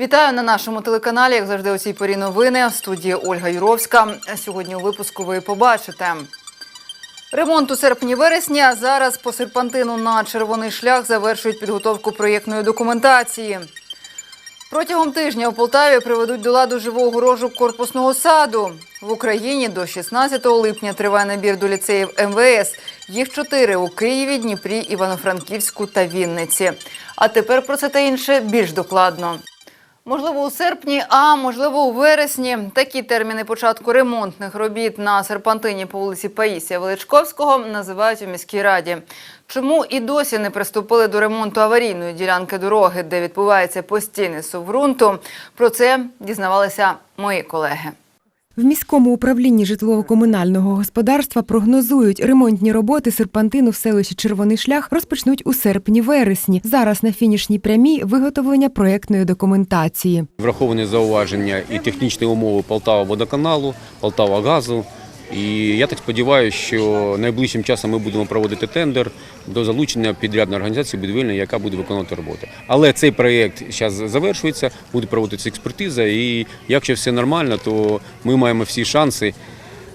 Вітаю на нашому телеканалі. Як завжди, у цій порі новини. В студії Ольга Юровська. Сьогодні у випуску ви побачите. Ремонт у серпні-вересні, а зараз по серпантину на червоний шлях завершують підготовку проєктної документації. Протягом тижня у Полтаві приведуть до ладу живу огорожу корпусного саду. В Україні до 16 липня триває набір до ліцеїв МВС. Їх чотири у Києві, Дніпрі, Івано-Франківську та Вінниці. А тепер про це та інше більш докладно. Можливо, у серпні, а можливо, у вересні. Такі терміни початку ремонтних робіт на серпантині по вулиці Паїсія Величковського називають у міській раді. Чому і досі не приступили до ремонту аварійної ділянки дороги, де відбувається постійний сувґрунту? Про це дізнавалися мої колеги. В міському управлінні житлово-комунального господарства прогнозують, ремонтні роботи серпантину в селищі Червоний шлях розпочнуть у серпні-вересні. Зараз на фінішній прямій виготовлення проєктної документації. Враховані зауваження і технічні умови Полтава водоканалу, Полтава газу. І я так сподіваюся, що найближчим часом ми будемо проводити тендер до залучення підрядної організації будівельної, яка буде виконувати роботи. Але цей проєкт зараз завершується, буде проводитися експертиза, і якщо все нормально, то ми маємо всі шанси.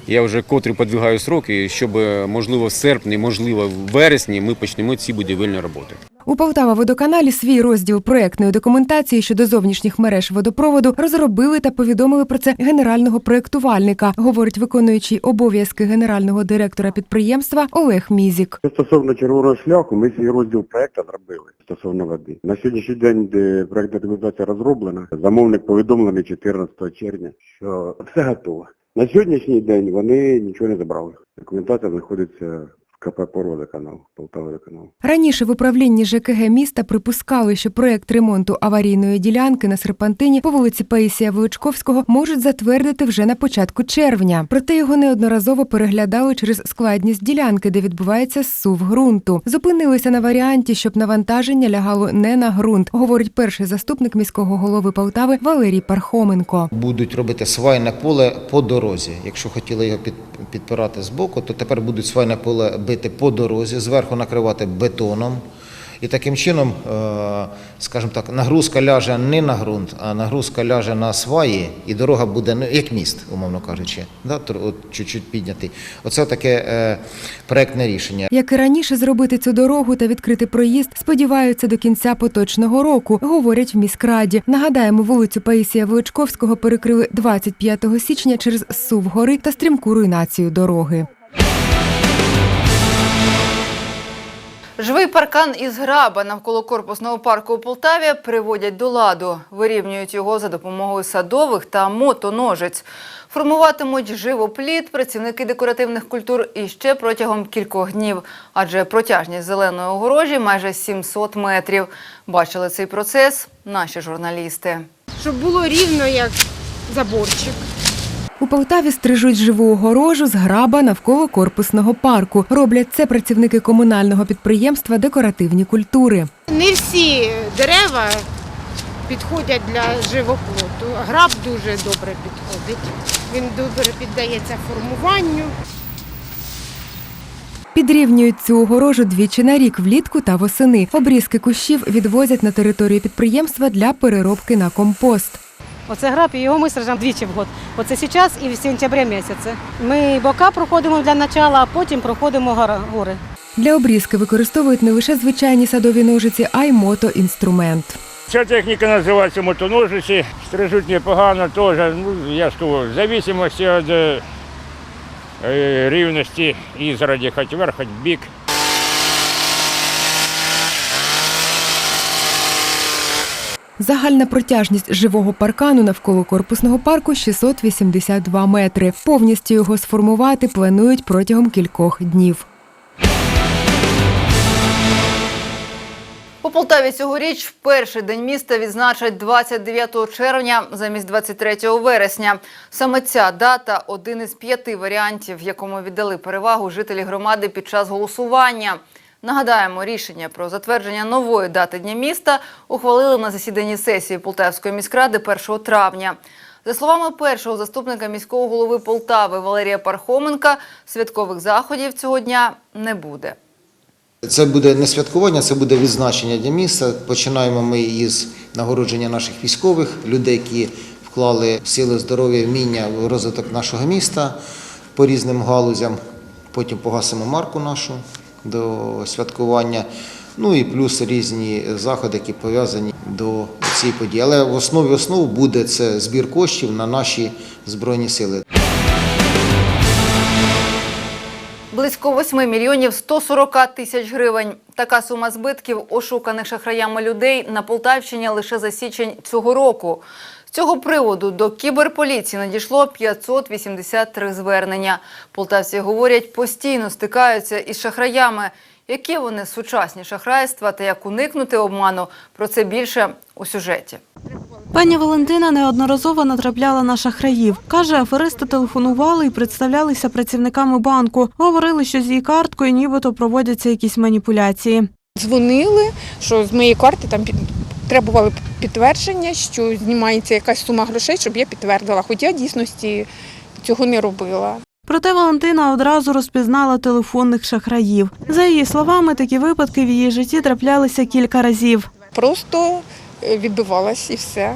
Я вже котрі подвигаю сроки, щоб можливо в серпні, можливо в вересні ми почнемо ці будівельні роботи. У Полтава водоканалі свій розділ проєктної документації щодо зовнішніх мереж водопроводу розробили та повідомили про це генерального проєктувальника, говорить виконуючий обов'язки генерального директора підприємства Олег Мізік. Стосовно червоного шляху, ми свій розділ проекту зробили стосовно води. На сьогоднішній день, де проектна документація розроблена, замовник повідомлений 14 червня, що все готово. На сьогоднішній день вони нічого не забрали. Документація знаходиться КП «Порода» канал, Полтава. Раніше в управлінні ЖКГ міста припускали, що проект ремонту аварійної ділянки на серпантині по вулиці Паїсія Величковського можуть затвердити вже на початку червня. Проте його неодноразово переглядали через складність ділянки, де відбувається зсув ґрунту. Зупинилися на варіанті, щоб навантаження лягало не на ґрунт, говорить перший заступник міського голови Полтави Валерій Пархоменко. Будуть робити свайне поле по дорозі. Якщо хотіли його під, підпирати з боку, то тепер будуть свайне поле бити по дорозі, зверху накривати бетоном. І таким чином, е, скажімо так, нагрузка ляже не на ґрунт, а нагрузка ляже на сваї, і дорога буде ну, як міст, умовно кажучи, да, чуть-чуть піднятий. Оце таке е, проектне рішення. Як і раніше зробити цю дорогу та відкрити проїзд, сподіваються до кінця поточного року, говорять в міськраді. Нагадаємо, вулицю Паїсія Величковського перекрили 25 січня через сув гори та стрімку руйнацію дороги. Живий паркан із граба навколо корпусного парку у Полтаві приводять до ладу. Вирівнюють його за допомогою садових та мотоножиць. Формуватимуть живопліт працівники декоративних культур іще протягом кількох днів, адже протяжність зеленої огорожі майже 700 метрів. Бачили цей процес наші журналісти. щоб було рівно як заборчик. У Полтаві стрижуть живу огорожу з граба навколо корпусного парку. Роблять це працівники комунального підприємства Декоративні культури. Не всі дерева підходять для живоплоту. Граб дуже добре підходить. Він добре піддається формуванню. Підрівнюють цю огорожу двічі на рік влітку та восени. Обрізки кущів відвозять на територію підприємства для переробки на компост. Оце граб, і його ми стрижемо двічі в год. Оце зараз і в сентябрі місяці. Ми бока проходимо для начала, а потім проходимо гори. Для обрізки використовують не лише звичайні садові ножиці, а й мотоінструмент. Ця техніка називається мотоножиці, стрижуть непогано теж, ну, я ж кажу, в зависимості від е, рівності ізраді, хоч вверх, хоч бік. Загальна протяжність живого паркану навколо корпусного парку 682 метри. Повністю його сформувати планують протягом кількох днів. У Полтаві цьогоріч перший день міста відзначать 29 червня замість 23 вересня. Саме ця дата один із п'яти варіантів, якому віддали перевагу жителі громади під час голосування. Нагадаємо, рішення про затвердження нової дати Дня міста ухвалили на засіданні сесії Полтавської міськради 1 травня. За словами першого заступника міського голови Полтави Валерія Пархоменка, святкових заходів цього дня не буде. Це буде не святкування, це буде відзначення для міста. Починаємо ми із нагородження наших військових, людей, які вклали сили здоров'я, вміння в розвиток нашого міста по різним галузям. Потім погасимо марку нашу до святкування. Ну і плюс різні заходи, які пов'язані до цієї події. Але в основі основ буде це збір коштів на наші збройні сили. Близько 8 мільйонів 140 тисяч гривень. Така сума збитків ошуканих шахраями людей на Полтавщині лише за січень цього року. З цього приводу до кіберполіції надійшло 583 звернення. Полтавці говорять, постійно стикаються із шахраями. Які вони сучасні шахрайства та як уникнути обману? Про це більше у сюжеті. Пані Валентина неодноразово натрапляла на шахраїв. Каже, аферисти телефонували і представлялися працівниками банку. Говорили, що з її карткою нібито проводяться якісь маніпуляції. Дзвонили, що з моєї карти там требували підтвердження, що знімається якась сума грошей, щоб я підтвердила. Хоча дійсності цього не робила. Проте Валентина одразу розпізнала телефонних шахраїв. За її словами, такі випадки в її житті траплялися кілька разів. Просто е, відбивалась і все.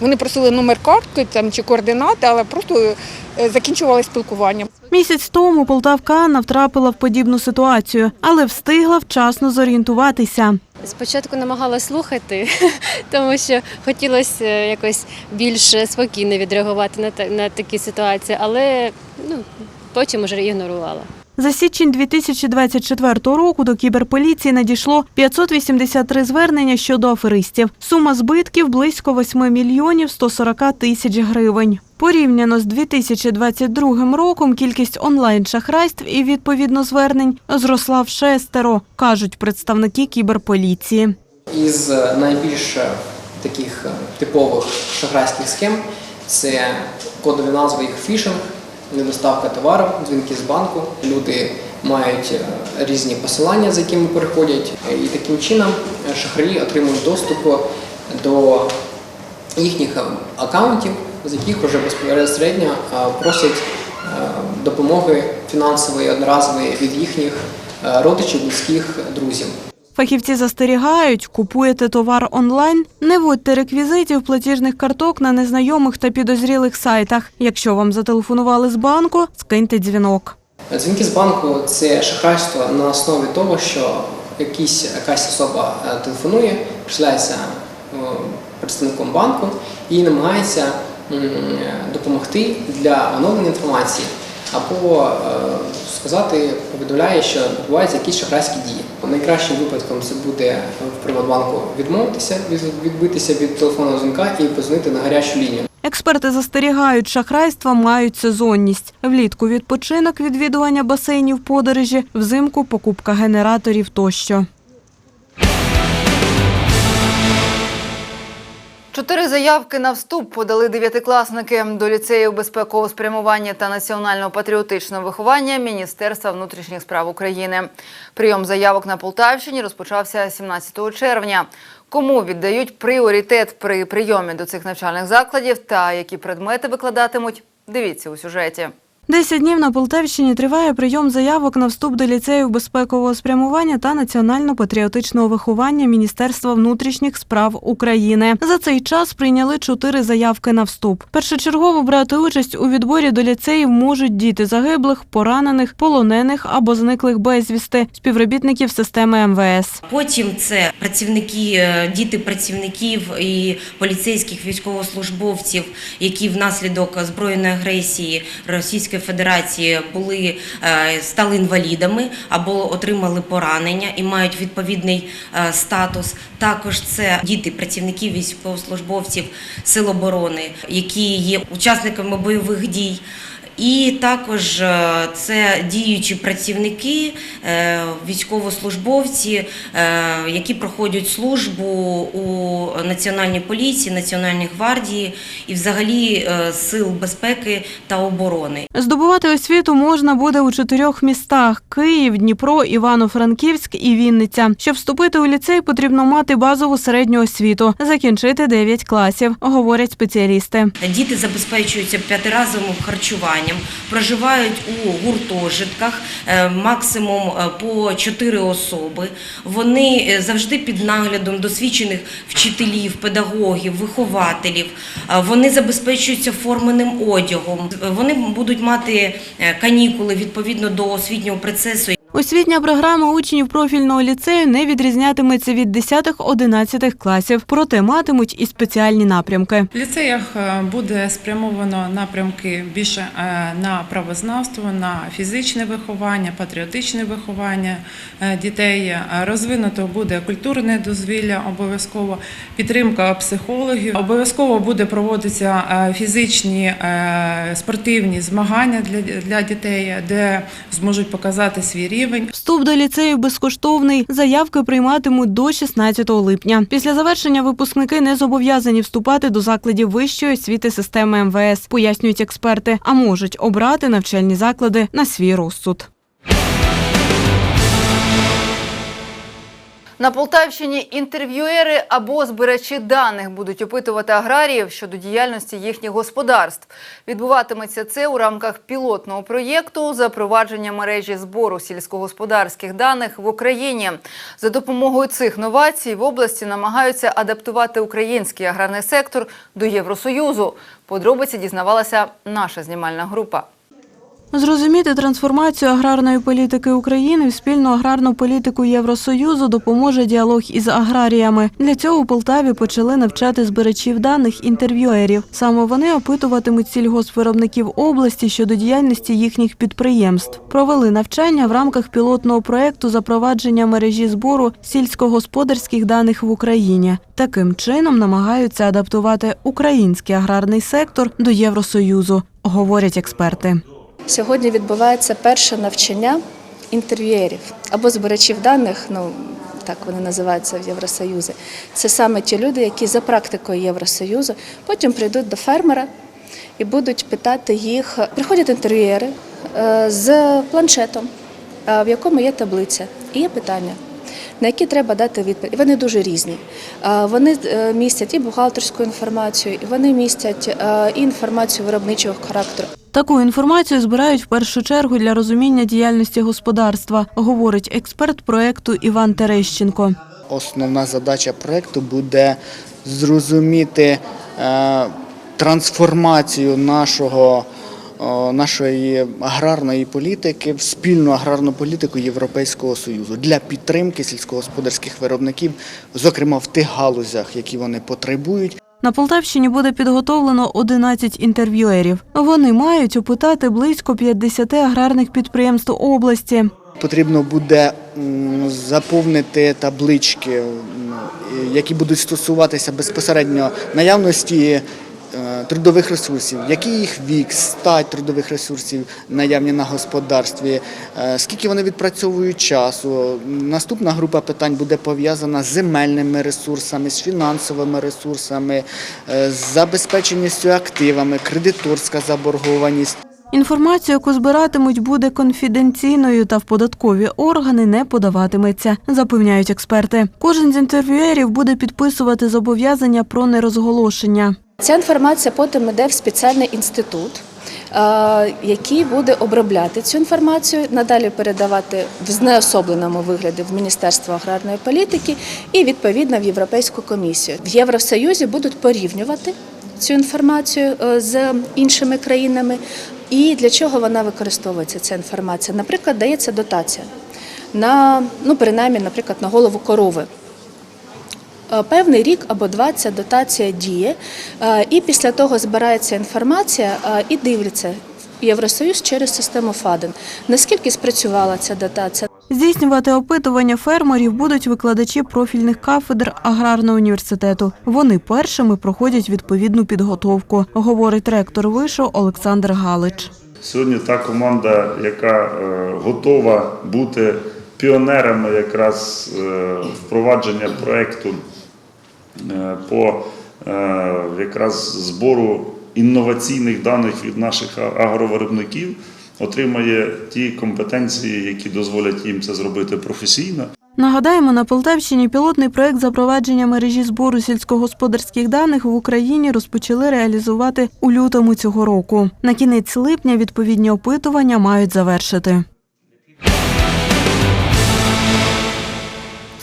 Вони просили номер картки там, чи координати, але просто е, закінчували спілкування. Місяць тому Полтавка Анна втрапила в подібну ситуацію, але встигла вчасно зорієнтуватися. Спочатку намагалась слухати, тому що хотілося якось більш спокійно відреагувати на, на такі ситуації, але ну, потім вже ігнорувала. За січень 2024 року до кіберполіції надійшло 583 звернення щодо аферистів. Сума збитків близько 8 мільйонів 140 тисяч гривень. Порівняно з 2022 роком кількість онлайн-шахрайств і відповідно звернень зросла в шестеро, кажуть представники кіберполіції. Із е, найбільш е, таких е, типових шахрайських схем це кодові назви їх фішинг, недоставка товару, дзвінки з банку. Люди мають е, різні посилання, за якими переходять, е, і таким чином е, шахраї отримують доступ до їхніх е, акаунтів, з яких вже безпосередньо просять допомоги фінансової одноразової від їхніх родичів, близьких, друзів. Фахівці застерігають, купуєте товар онлайн, не вводьте реквізитів платіжних карток на незнайомих та підозрілих сайтах. Якщо вам зателефонували з банку, скиньте дзвінок. Дзвінки з банку це шахрайство на основі того, що якісь, якась особа е, телефонує, присляється е, представником банку і намагається допомогти для оновлення інформації або е, сказати, повідомляє, що відбуваються якісь шахрайські дії. Найкращим випадком це буде в Приватбанку відмовитися, відбитися від телефонного дзвінка і позвонити на гарячу лінію. Експерти застерігають, шахрайства мають сезонність. Влітку відпочинок, відвідування басейнів, подорожі, взимку покупка генераторів тощо. Чотири заявки на вступ подали дев'ятикласники до ліцею безпекового спрямування та національно-патріотичного виховання Міністерства внутрішніх справ України. Прийом заявок на Полтавщині розпочався 17 червня. Кому віддають пріоритет при прийомі до цих навчальних закладів та які предмети викладатимуть, дивіться у сюжеті. Десять днів на Полтавщині триває прийом заявок на вступ до ліцею безпекового спрямування та національно-патріотичного виховання Міністерства внутрішніх справ України. За цей час прийняли чотири заявки на вступ. Першочергово брати участь у відборі до ліцеїв можуть діти загиблих, поранених, полонених або зниклих безвісти, співробітників системи МВС. Потім це працівники, е, діти працівників і поліцейських військовослужбовців, які внаслідок збройної агресії Російської Федерації були е, стали інвалідами або отримали поранення і мають відповідний е, статус. Також це діти працівників військовослужбовців Сил оборони, які є учасниками бойових дій. І також е, це діючі працівники, е, військовослужбовці, е, які проходять службу у Національній поліції, Національній гвардії і взагалі сил безпеки та оборони. Здобувати освіту можна буде у чотирьох містах: Київ, Дніпро, Івано-Франківськ і Вінниця. Щоб вступити у ліцей, потрібно мати базову середню освіту, закінчити 9 класів, говорять спеціалісти. Діти забезпечуються п'ятиразовим харчуванням. Харчуванням, проживають у гуртожитках, е, максимум е, по 4 особи. Вони е, завжди під наглядом досвідчених вчителів, педагогів, вихователів. Вони забезпечуються форменим одягом. Вони будуть мати канікули відповідно до освітнього процесу. Освітня програма учнів профільного ліцею не відрізнятиметься від 10-11 класів, проте матимуть і спеціальні напрямки. В ліцеях е, буде спрямовано напрямки більше е, на правознавство, на фізичне виховання, патріотичне виховання е, дітей. Розвинуто буде культурне дозвілля, обов'язково підтримка психологів. Обов'язково буде проводитися фізичні спортивні змагання для, дітей, де зможуть показати свій рівень. Вступ до ліцею безкоштовний. Заявки прийматимуть до 16 липня. Після завершення випускники не зобов'язані вступати до закладів вищої освіти системи МВС, пояснюють експерти, а можуть обрати навчальні заклади на свій розсуд. На Полтавщині інтерв'юери або збирачі даних будуть опитувати аграріїв щодо діяльності їхніх господарств. Відбуватиметься це у рамках пілотного проєкту запровадження мережі збору сільськогосподарських даних в Україні. За допомогою цих новацій в області намагаються адаптувати український аграрний сектор до Євросоюзу. Подробиці дізнавалася наша знімальна група. Зрозуміти трансформацію аграрної політики України в спільну аграрну політику Євросоюзу допоможе діалог із аграріями. Для цього у Полтаві почали навчати збирачів даних інтерв'юерів. Саме вони опитуватимуть сільгоспвиробників області щодо діяльності їхніх підприємств. Провели навчання в рамках пілотного проєкту запровадження мережі збору сільськогосподарських даних в Україні. Таким чином намагаються адаптувати український аграрний сектор до Євросоюзу, говорять експерти. Сьогодні відбувається перше навчання інтерв'єрів або збирачів даних, ну так вони називаються в Євросоюзі. Це саме ті люди, які за практикою Євросоюзу потім прийдуть до фермера і будуть питати їх. Приходять інтерв'юери е, з планшетом, е, в якому є таблиця, і є питання. На які треба дати відповідь. Вони дуже різні. Вони е, містять і бухгалтерську інформацію, і вони містять е, і інформацію виробничого характеру. Таку інформацію збирають в першу чергу для розуміння діяльності господарства, говорить експерт проекту Іван Терещенко. Основна задача проєкту буде зрозуміти е, трансформацію нашого, нашої аграрної політики в спільну аграрну політику Європейського Союзу для підтримки сільськогосподарських виробників, зокрема в тих галузях, які вони потребують. На Полтавщині буде підготовлено 11 інтерв'юерів. Вони мають опитати близько 50 аграрних підприємств області. Потрібно буде заповнити таблички, які будуть стосуватися безпосередньо наявності е, трудових ресурсів, який їх вік, стать трудових ресурсів наявні на господарстві, е, скільки вони відпрацьовують часу. Наступна група питань буде пов'язана з земельними ресурсами, з фінансовими ресурсами, е, з забезпеченістю активами, кредиторська заборгованість. Інформацію, яку збиратимуть, буде конфіденційною та в податкові органи не подаватиметься, запевняють експерти. Кожен з інтерв'юерів буде підписувати зобов'язання про нерозголошення. Ця інформація потім йде в спеціальний інститут, е, який буде обробляти цю інформацію, надалі передавати в знеособленому вигляді в Міністерство аграрної політики і відповідно в Європейську комісію. В Євросоюзі будуть порівнювати цю інформацію е, з іншими країнами. І для чого вона використовується ця інформація? Наприклад, дається дотація на ну принаймні, наприклад, на голову корови. Е, Певний рік або два ця дотація діє, е, і після того збирається інформація е, і дивляться Євросоюз через систему ФАДЕН. Наскільки спрацювала ця дотація? Здійснювати опитування фермерів будуть викладачі профільних кафедр аграрного університету. Вони першими проходять відповідну підготовку, говорить ректор вишу Олександр Галич. Сьогодні та команда, яка готова бути піонерами якраз впровадження проєкту е, по е, якраз збору інноваційних даних від наших агровиробників, отримає ті компетенції, які дозволять їм це зробити професійно. Нагадаємо, на Полтавщині пілотний проект запровадження мережі збору сільськогосподарських даних в Україні розпочали реалізувати у лютому цього року. На кінець липня відповідні опитування мають завершити.